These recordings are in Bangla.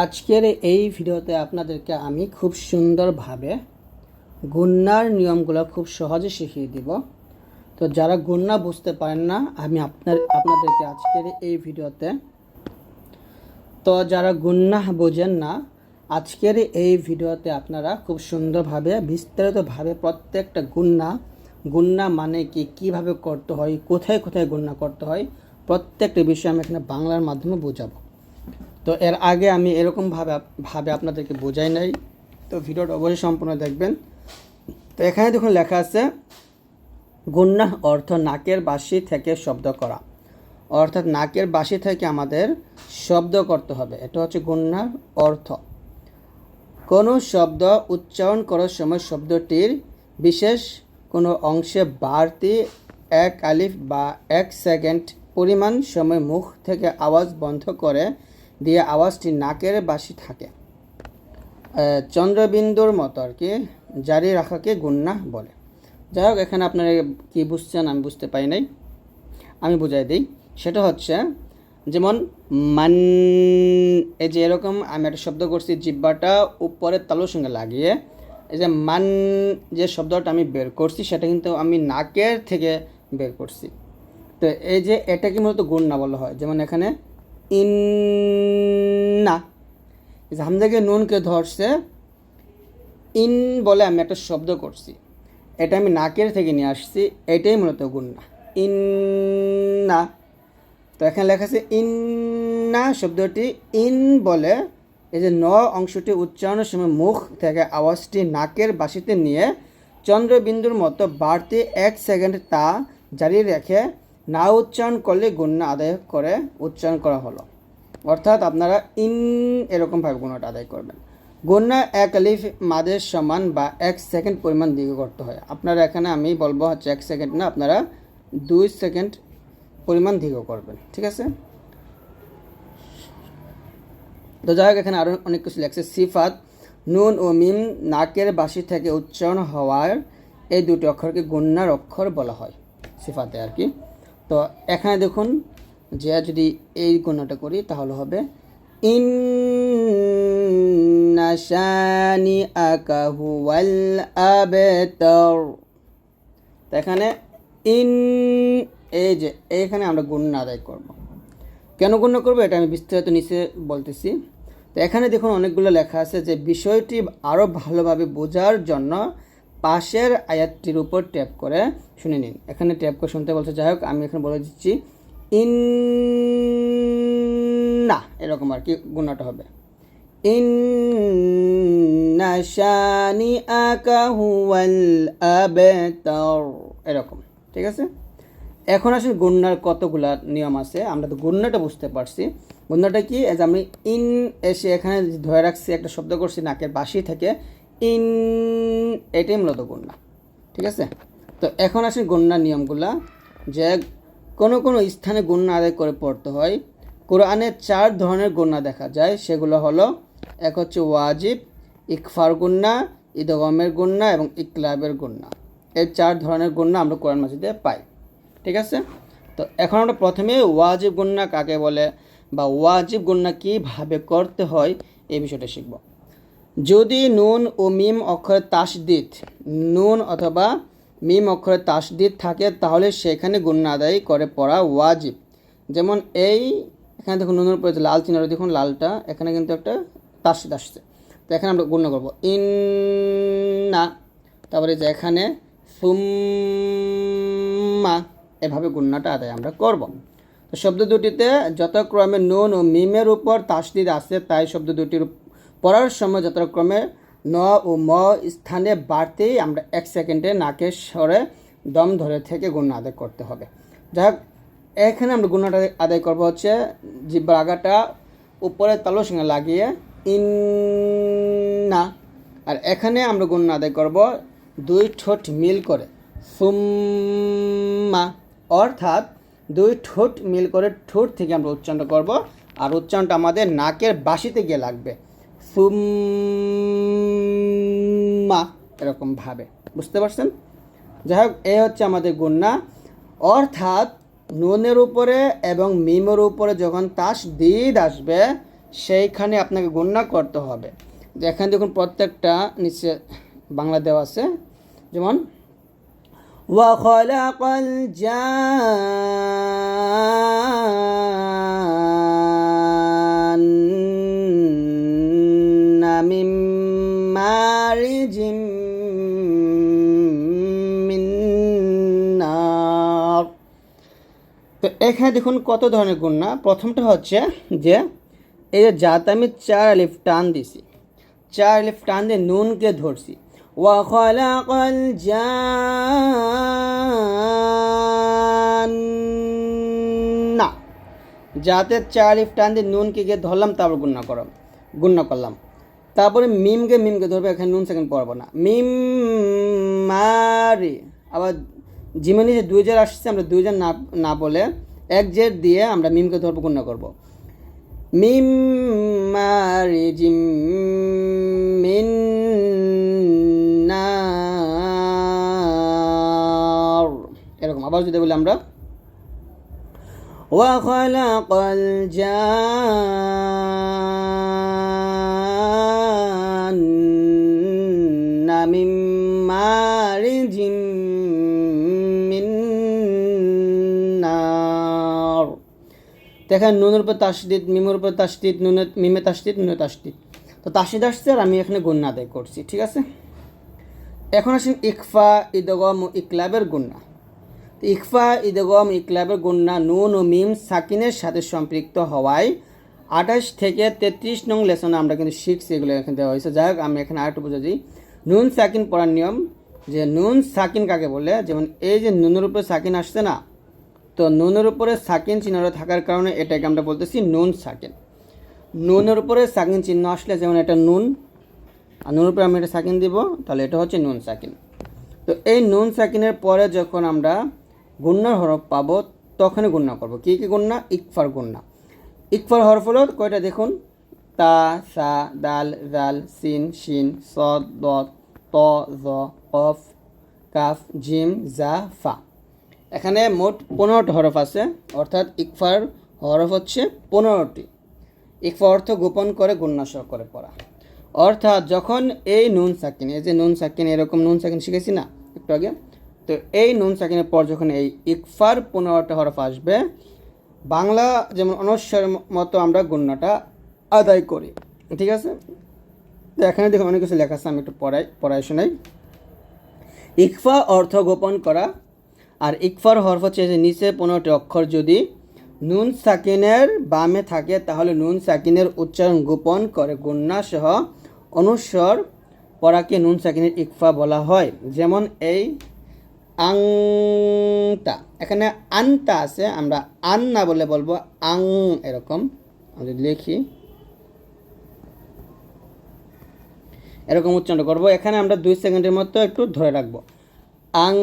আজকের এই ভিডিওতে আপনাদেরকে আমি খুব সুন্দরভাবে গুন্নার নিয়মগুলো খুব সহজে শিখিয়ে দিব। তো যারা গুন্না বুঝতে পারেন না, আমি আপনার, আপনাদেরকে আজকের এই ভিডিওতে, তো যারা গুন্না বোঝেন না, আজকের এই ভিডিওতে আপনারা খুব সুন্দরভাবে, বিস্তারিতভাবে প্রত্যেকটা গুন্না গুন্না মানে কি, কীভাবে করতে হয়, কোথায় কোথায় গুন্না করতে হয়, প্রত্যেকটা বিষয় আমি এখানে বাংলার মাধ্যমে বোঝাবো। তো এর আগে আমি এরকমভাবে ভাবে আপনাদেরকে বোঝাই নাই। তো ভিডিওটা অবশ্যই সম্পূর্ণ দেখবেন। তো এখানে দেখুন লেখা আছে গুন্না অর্থ নাকের বাসি থেকে শব্দ করা। অর্থাৎ নাকের বাসি থেকে আমাদের শব্দ করতে হবে। এটা হচ্ছে গুন্নার অর্থ। কোনো শব্দ উচ্চারণ করার সময় শব্দটির বিশেষ কোনো অংশে বাড়তি এক আলিফ বা এক সেকেন্ড পরিমাণ সময় মুখ থেকে আওয়াজ বন্ধ করে দিয়ে আওয়াজটি নাকের বাসি থাকে। চন্দ্রবিন্দুর মতো আর কি, জারি রাখাকে গুন্না বলে। যাই হোক, এখানে আপনারা কি বুঝছেন আমি বুঝতে পারি নাই। আমি বুঝাই দিই। সেটা হচ্ছে, যেমন, মান, এই যে এরকম আমি একটা শব্দ করছি জিব্বাটা উপরের তালুর সঙ্গে লাগিয়ে, এই যে মান যে শব্দটা আমি বের করছি, সেটা কিন্তু আমি নাকের থেকে বের করছি। তো এই যে এটাকে মূলত গুণ না বলা হয়। যেমন এখানে ইন্না। হামজাকে নুনকে ধরছে, ইন বলে আমি একটা শব্দ করছি। এটা আমি নাকের থেকে নিয়ে আসছি, এটাই মূলত গুন্না। ইন্না। তো এখানে লেখা আছে, ইন্না শব্দটি ইন বলে এই যে ন অংশটি উচ্চারণের সময় মুখ থেকে আওয়াজটি নাকের বাসিতে নিয়ে চন্দ্রবিন্দুর মতো বাড়তি এক সেকেন্ড তা জারি রেখে না উচ্চারণ করলে গুণনা আদায় করে উচ্চারণ করা হলো। অর্থাৎ আপনারা ইন এরকমভাবে গুণটা আদায় করবেন। গুণনা এক আলিফ মাদের সমান বা এক সেকেন্ড পরিমাণ দিকে করতে হয়। আপনারা এখানে আমি বলব হচ্ছে এক সেকেন্ড না, আপনারা দুই সেকেন্ড পরিমাণ দীর্ঘ করবেন, ঠিক আছে? তো যাই হোক, এখানে আরও অনেক কিছু লেখছে। সিফাত, নুন ও মিম নাকের বাসি থেকে উচ্চারণ হওয়ার এই দুটি অক্ষরকে গুন্নার অক্ষর বলা হয়, সিফাতে আর কি। তো এখানে দেখুন যে যদি এই গুণাটা করি, তাহলে হবে ইন নাশানি আকাহু ওয়াল আবেতর। তো এখানে ইন, এই যে এইখানে আমরা গুণ আদায় করব। কেন গণ্য করব? এটা আমি বিস্তারিত নিচে বলতেছি। তো এখানে দেখুন অনেকগুলো লেখা আছে যে বিষয়টি আরও ভালোভাবে বোঝার জন্য পাশের আয়াতটির উপর ট্যাপ করে শুনে নিন। এখানে ট্যাপ করে শুনতে বলছে, যাই হোক, আমি এখানে বলে দিচ্ছি ইন না এরকম আর কি গুণাটা হবে। শানি আকা হুয়াল এরকম, ঠিক আছে? এখন আসলে গুন্নার কতগুলা নিয়ম আছে, আমরা তো গুন্নাটা বুঝতে পারছি। গুন্নাটা কি? আমি ইন এসে এখানে ধরে রাখছি, একটা শব্দ করছি, নাকের বাসি থেকে ইন এটাই মূলত গুন্না ঠিক আছে? তো এখন আসে গুন্নার নিয়মগুলা, যে কোনো কোনো স্থানে গুন্না আদায় করে পড়তে হয়। কোরআনে চার ধরনের গুন্না দেখা যায়, সেগুলো হলো, এক হচ্ছে ওয়াজিব, ইকফার গুন্না ইদগমের গুন্না এবং ইকলাবের গুন্না এই চার ধরনের গুন্না আমরা কোরআন মাজিদে পাই, ঠিক আছে? তো এখন আমরা প্রথমে ওয়াজিব গুন্না কাকে বলে বা ওয়াজিব গুন্না কীভাবে করতে হয় এই বিষয়টা শিখব। যদি নুন ও মিম অক্ষরের তাসদিদ, নুন অথবা মিম অক্ষরের তাসদিদ থাকে, তাহলে সেখানে গুন্না আদায় করে পড়া ওয়াজিব। যেমন এই, এখানে দেখুন নুনের উপরে লাল চিহ্নটা দেখুন লালটা, এখানে কিন্তু একটা তাসদিদ আসছে। তো এখানে আমরা গুণ্য করব। ইন্না, তারপরে যে এখানে সুম্মা, এভাবে গুণনাটা আদায় আমরা করব। তো শব্দ দুটিতে যথাক্রমে নুন ও মিমের উপর তাসদিদ আছে তাই শব্দ দুটির পড়ার সময় যথাক্রমে ন ও ম স্থানে বাড়তেই আমরা এক সেকেন্ডে নাকের স্বরে দম ধরে থেকে গুণ আদায় করতে হবে। যাই হোক এখানে আমরা গুণাটা আদায় করব হচ্ছে জিব্বার আগাটা উপরে তালুর সঙ্গে লাগিয়ে ইন না আর এখানে আমরা গুণ আদায় করব দুই ঠোঁট মিল করে, সুম্মা। অর্থাৎ দুই ঠোঁট মিল করে ঠোঁট থেকে আমরা উচ্চারণটা করব, আর উচ্চারণটা আমাদের নাকের বাসিতে গিয়ে লাগবে। সুম্মা এরকমভাবে বুঝতে পারছেন যাই হোক এই হচ্ছে আমাদের গুন্না অর্থাৎ নুনের উপরে এবং মিমের উপরে যখন তাস দিদ আসবে সেইখানে আপনাকে গণনা করতে হবে তো এখানে দেখুন প্রত্যেকটা নিচে বাংলা দেওয়া আছে যেমন وخلق الجان তো এখানে দেখুন কত ধরনের গুণনা প্রথমটা হচ্ছে যে এই যে যাতে আমি চার আলিফ টান দিছি চার আলিফ টান দিয়ে নুনকে ধরছি وخلق الجان যাতে চার আলিফ টান দিয়ে নুনকে গিয়ে ধরলাম তারপর গুণনা করো গুণনা করলাম তারপরে মিমকে মিমকে ধরবে এখানে নুন সেকেন্ড পড়বো না মিম মারি আবার জিমে নিচে দুই জের আসছে আমরা দুই জের না না বলে এক জের দিয়ে আমরা মিমকে ধরবো গুণনা করবো মিম মারি জিম মিন নার এরকম আবার যদি বলি আমরা وخلق الجان من مارج দেখেন নুনের উপর তাসদিদ, মিমের উপর তাসদিদ, নুনের, মিমে তাসদিদ, নুনে তাসদিদ। তো তাসদিদ আসছে আর আমি এখানে গুন্না আদায় করছি, ঠিক আছে? এখন আসেন ইকফা, ইদগম ও ইকলাবের গুন্না। ইকফা, ইদগম, ইকলাবের গুন্না নুন ও মিম সাকিনের সাথে সম্পৃক্ত হওয়ায় আঠাশ থেকে তেত্রিশ নং লেসনে আমরা কিন্তু শিখছি এগুলো এখানে দেওয়া হয়েছে। যাই হোক, আমি এখানে আরেকটু বুঝে দিই। নুন সাকিন পড়ার নিয়ম যে নুন সাকিন কাকে বলে? যেমন এই যে নুনের উপরে সাকিন আসছে না তো নুনের উপরে সাকিন চিহ্নটা থাকার কারণে এটাকে আমরা বলতেছি নুন সাকিন। নুনের উপরে সাকিন চিহ্ন আসলে যেমন এটা নুন, আর নুনের উপরে আমি এটা সাকিন দিব, তাহলে এটা হচ্ছে নুন সাকিন। তো এই নুন সাকিনের পরে যখন আমরা গুন্নার হরফ পাবো, তখনই গুন্না করব। কী কী গুন্না? ইকফার গুন্না। ইকফার হরফ হলো কয়টা দেখুন? তা, সা, দাল, জাল, সিন, শিন স দ ত, জ কফ কাফ, জিম, জা, ফা। এখানে মোট পনেরোটি হরফ আছে, অর্থাৎ ইকফার হরফ হচ্ছে পনেরোটি। ইকফা অর্থ গোপন করে সহ করে পড়া। অর্থাৎ যখন এই নুন সাকিন, এই যে নুন সাকিন, এরকম নুন সাকিন শিখেছি না, একটু আগে? তো এই নুন সাকিনের পর যখন এই ইকফার পনেরোটা হরফ আসবে, বাংলা যেমন অনস্বরের মতো আমরা গুন্নাটা আদায় করি। ঠিক আছে? তো এখানে দেখুন অনেক কিছু লেখা আছে, আমি একটু পড়াই পড়াই শোনাই। ইকফা অর্থ গোপন করা আর ইকফার হরফ হচ্ছে নিচে পনেরোটি অক্ষর। যদি নুন সাকিনের বামে থাকে, তাহলে নুন সাকিনের উচ্চারণ গোপন করে গুন্না সহ অনুস্বর পড়াকে নুন সাকিনের ইকফা বলা হয়। যেমন এই আংটা, এখানে আনটা আছে, আমরা আন না বলে বলব, আং এরকম। আমি লিখি। এরকম উচ্চারণ করব। এখানে আমরা দুই সেকেন্ডের মতো একটু ধরে রাখব। আং,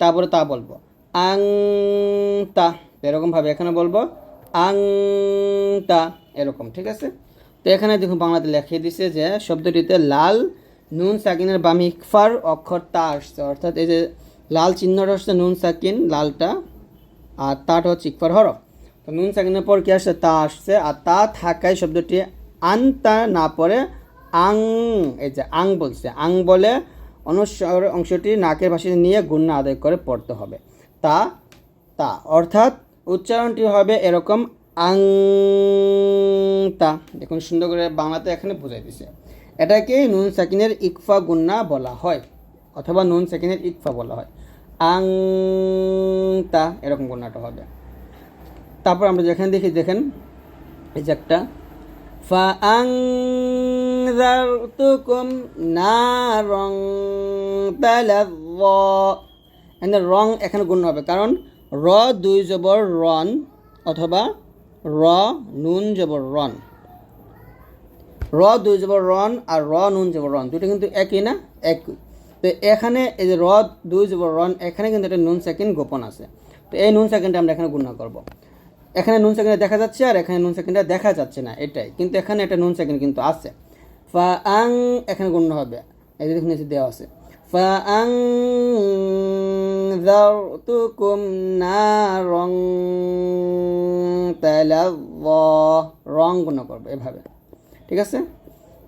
তারপরে তা বলব। আং, তা, এরকমভাবে এখানে বলব। আং, তা, এরকম, ঠিক আছে? তো এখানে দেখুন বাংলাতে লিখিয়ে দিছে যে শব্দটিতে লাল, নুন, সাকিনের বামে ইকফার অক্ষর তা আসছে। অর্থাৎ এই যে লাল চিহ্নটা হচ্ছে নুন, সাকিন, লালটা, আর তাটা হচ্ছে ইকফার হরফ। তো নুন, সাকিনের পর কি আসছে? তা আসছে, আর তা থাকায় শব্দটি আন না পড়ে আং, এই যে আং বলছে। আং বলে অনুস্বর অংশটি নাকের ভাষায় নিয়ে গুণ্য আদায় করে পড়তে হবে। তা তা, অর্থাৎ উচ্চারণটি হবে এরকম আং তা দেখুন, সুন্দর করে বাংলাতে এখানে বোঝাই দিছে। এটাকে নুন সাকিনের ইকফা গুন্না বলা হয়, অথবা নুন সাকিনের ইকফা বলা হয়। আং তা এরকম গুন্নাটা হবে। তারপর আমরা যেখানে দেখি, দেখেন, এই যে একটা তুকুম না রং এখানে রং এখানে গুণ হবে। কারণ র দুই জবর রন অথবা র নুন জবর রন র দুই জবর রন আর র নুন জবর রন দুটো কিন্তু একই না? একই। তো এখানে এই যে র দুই জবর রন এখানে কিন্তু একটা নুন সেকেন্ড গোপন আছে। তো এই নুন সেকেন্ডটা আমরা এখানে গুণ করব। এখানে নুন সেকেন্ডে দেখা যাচ্ছে আর এখানে নুন সেকেন্ডটা দেখা যাচ্ছে না, এটাই। কিন্তু এখানে একটা নুন সেকেন্ড কিন্তু আছে। ফা আং এখানে গণ্য হবে। এই যে দেখুন দেওয়া আছে। ফা আং আনজারতুকুম নারং তালাজ্জা রং গুণ করবে এভাবে। ঠিক আছে?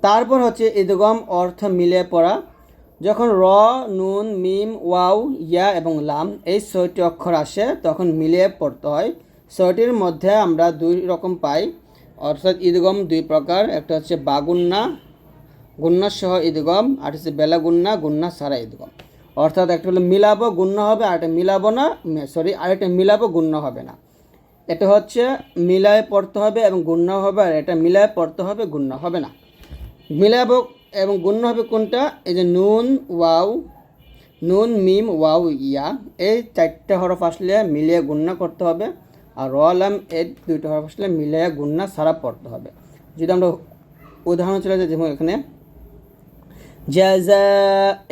তারপর হচ্ছে ইদগম অর্থ মিলে পড়া। যখন র, নুন, মিম, ওয়াও, ইয়া এবং লাম এই ছয়টি অক্ষর আসে, তখন মিলিয়ে পড়তে হয়। ছয়টির মধ্যে আমরা দুই রকম পাই। অর্থাৎ ঈদগম দুই প্রকার, একটা হচ্ছে বাগুন্না, গুন্না সহ ঈদগম, আর হচ্ছে বেলা গুন্না গুন্না সারা ঈদগম। অর্থাৎ একটা হলো মিলাবো গুণ্য হবে আর একটা মিলাবো না সরি আরেকটা মিলাবো গুণ্য হবে না। এটা হচ্ছে মিলায় পড়তে হবে এবং গুণ্য হবে, আর এটা মিলায় পড়তে হবে গুণ্য হবে না। মিলাবো এবং গুণ্য হবে কোনটা? এই যে নুন, ওয়াও, নুন, মিম, ওয়াও, ইয়া, এই চারটে হরফ আসলে মিলিয়ে গুণ্য করতে হবে। আর র আলাম এই দুইটা হরফ আসলে মিলিয়ে গুণ্য সারা পড়তে হবে। যদি আমরা উদাহরণ চলে যাই যেমন এখানে। জাজা,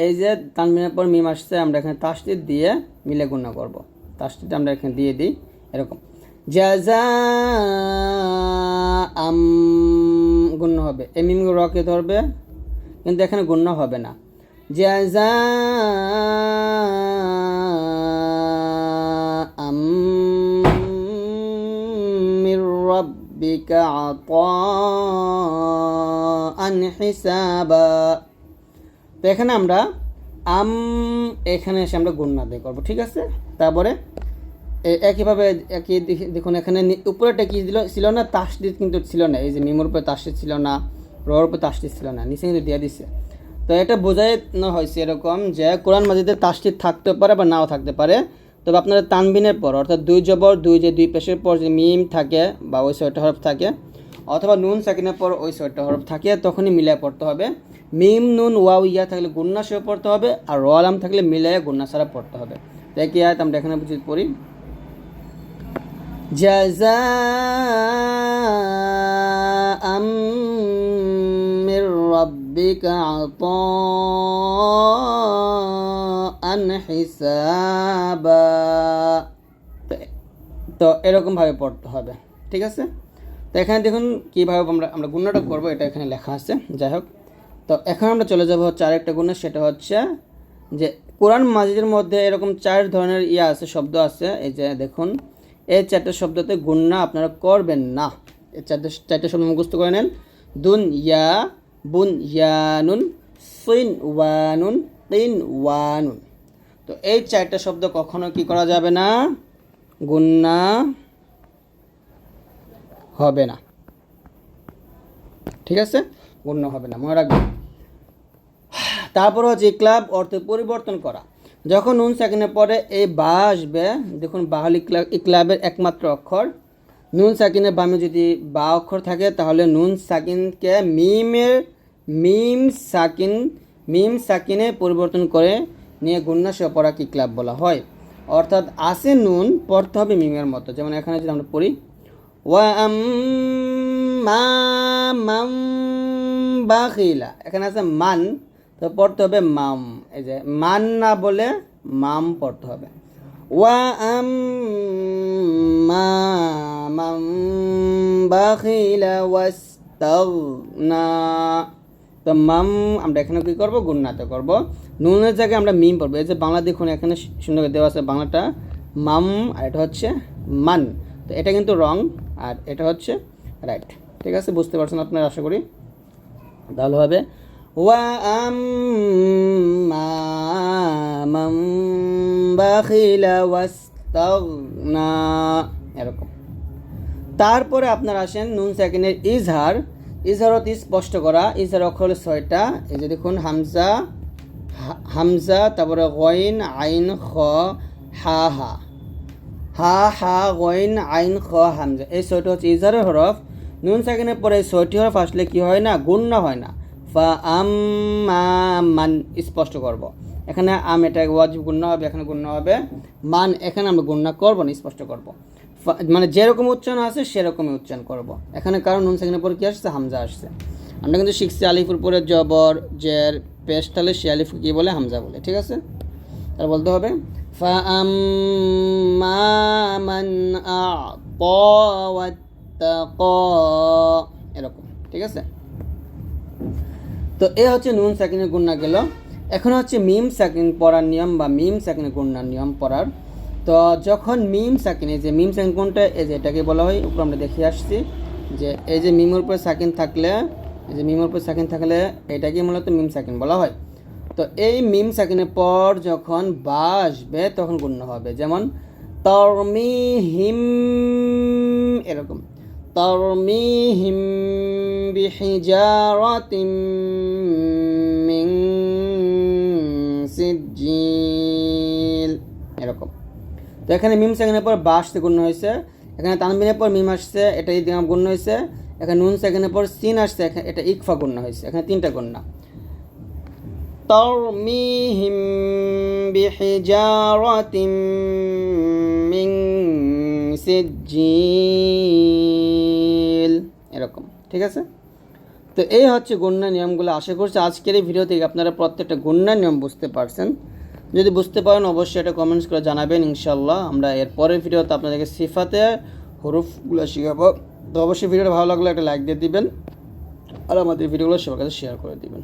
এই যে তানমিনের পর মিম আসছে, আমরা এখানে তাসদিদ দিয়ে মিলে গুণ্য করব। তাসদিদ আমরা এখানে দিয়ে দিই, এরকম। জাজা, আম গুণ্য হবে। এই মিম রকে ধরবে? কিন্তু এখানে গুণ্য হবে না। জাজা রাব্বিকা আতাআন হিসাবা তো এখানে আমরা আম, এখানে এসে আমরা গুণ আদায় করব, ঠিক আছে? তারপরে একইভাবে একই দেখি- দেখুন, এখানে নি- উপরেটা কি দিল ছিল না তাসদিদ কিন্তু ছিল না। এই যে মিমোর উপরে তাসদিদ ছিল না রর উপরে তাসদিদ ছিল না, নিচে কিন্তু দিয়ে দিছে। তো এটা বোঝানো হয়েছে এরকম যে কোরআন মাজিদে তাসদিদ থাকতে পারে বা নাও থাকতে পারে। তবে আপনারা তানবিনের পর অর্থাৎ দুই জবর দুই যে দুই পেশের পর যে মিম থাকে বা ওই ছয়টা হরফ থাকে অথবা নুন সাকিনের পর ওই ছয়টা হরফ থাকে তখনই মিলিয়ে পড়তে হবে মিম নুন ওয়াও ইয়া থাকলে গুন্না সহ পড়তে হবে আর র আলাম থাকলে মিলিয়ে গুন্না ছাড়া পড়তে হবে তাই কি আয়াত আমরা এখানে বুঝি পড়ি جزاء من ربك عطاء حسابا তো এরকমভাবে পড়তে হবে ঠিক আছে তো এখানে দেখুন কীভাবে আমরা আমরা গুণটা করবো এটা এখানে লেখা আছে যাই হোক তো এখন আমরা চলে যাব হচ্ছে আরেকটা গুণ সেটা হচ্ছে যে কোরআন মাজিদের মধ্যে এরকম চার ধরনের ইয়া আছে শব্দ আছে এই যে দেখুন এই চারটে শব্দতে গুণনা আপনারা করবেন না এই চারটে চারটে শব্দ মুখস্থ করে নেন দুন ইয়া বুন ইয়ানুন সিন ওয়ানুন তিন ওয়ানুন তো এই চারটে শব্দ কখনো কি করা যাবে না? গুন্না হবে না। ঠিক আছে? গুণ্য হবে না, মনে রাখবেন। তারপর হচ্ছে ক্লাব অর্থ পরিবর্তন করা। যখন নুন সাকিনের পরে এই বা আসবে, দেখুন বা হল ইকলা- ইকলাবের একমাত্র অক্ষর। নুন সাকিনের বামে যদি বা অক্ষর থাকে, তাহলে নুন সাকিনকে মিমের মিম সাকিন, মিম সাকিনে পরিবর্তন করে নিয়ে গুন্না সহ পড়াকে ইকলাব বলা হয়। অর্থাৎ আসে নুন, পড়তে হবে মিমের মতো। যেমন এখানে যদি আমরা পড়ি, ওয়া মাম বাখিলা। এখানে আছে মান, তো পড়তে হবে মাম। এই যে মান না বলে মাম পড়তে হবে। ওয়া আম্মা মাম বাখিলা তো মাম, আমরা এখানে কি করব? গুন্নাতে করব। নুনের জায়গায় আমরা মিম পড়ব। এই যে বাংলা দেখুন, এখানে সুন্দর দেওয়া আছে বাংলাটা। মাম, আর এটা হচ্ছে মান। তো এটা কিন্তু রং, আর এটা হচ্ছে রাইট। ঠিক আছে, বুঝতে পারছেন আপনারা, আশা করি? তাহলে হবে, ওয়া ওয়াস্তাগনা। এরকম। তারপরে আপনার আসেন নুন সেকেন্ডের ইজহার। ইজহার অতি স্পষ্ট করা ইজহার অক্ষর হলো ছয়টা, এই যে দেখুন, হামজা হামজা, তারপরে গইন আইন, খ, হা হা। হা হা গইন আইন, খ, হামজা। এই ছয়টা হচ্ছে ইজহারের হরফ। নুন সেকেন্ডের পরে ছয়টি হরফ আসলে কি হয় না? গুণ হয় না। ফা, আম মান স্পষ্ট করব। এখানে আম এটা ওয়াজিব গুণ হবে, এখানে গুণ হবে। মান এখানে আমরা গুণ করব না, স্পষ্ট করব। মানে যেরকম উচ্চারণ আছে সেরকমই উচ্চারণ করব। এখানে কারণ নুন সেখানে পরে কী আসছে? হামজা আসছে। আমরা কিন্তু শিখছি আলিফুর পরে জবর, জের পেস্ট তাহলে সে, আলিফ কী বলে? হামজা বলে, ঠিক আছে? তার বলতে হবে এরকম, ঠিক আছে? তো এ হচ্ছে নুন সাকিনের গুণনা গেল এখন হচ্ছে মিম সাকিন পড়ার নিয়ম বা মিম সাকিনের গুণনার নিয়ম পড়ার তো যখন মিম সাকিন এই যে মিম সাকিন কোনটা এই যে এটাকে বলা হয়, উপর আমরা দেখে আসছি যে এই যে মিমের উপরে সাকিন থাকলে, এই যে মিমের উপরে সাকিন থাকলে এটাকে মূলত মিম সাকিন বলা হয়। তো এই মিম সাকিনের পর যখন বা আসবে, তখন গুণ্য হবে। যেমন, তর্মি হিম এরকম। তরমিহিম বিহিজারাতিম মিন এরকম তো এখানে মিম সেকেন্ডের পর বা আসতে গুণ হয়েছে। এখানে তানবিনের পর মিম আসছে, এটা ইদিগাম গুণ হয়েছে। এখানে নুন সেকেন্ডের পর সিন আসছে এটা ইকফা গুণ হয়েছে। এখানে তিনটা গুণনা তরমিহিম বিহিজারাতিম মিন সিজিল এরকম, ঠিক আছে? তো এই হচ্ছে গণ্যা নিয়মগুলো। আশা করছি আজকের এই ভিডিও থেকে আপনারা প্রত্যেকটা গণ্যা নিয়ম বুঝতে পারছেন। যদি বুঝতে পারেন, অবশ্যই এটা কমেন্টস করে জানাবেন ইনশাল্লাহ আমরা এর পরের ভিডিওতে আপনাদেরকে সিফাতে হরুফগুলো শেখাবো। তো অবশ্যই ভিডিওটা ভালো লাগলে একটা লাইক দিয়ে দিবেন, আর আমাদের ভিডিওগুলো সবার কাছে শেয়ার করে দিবেন।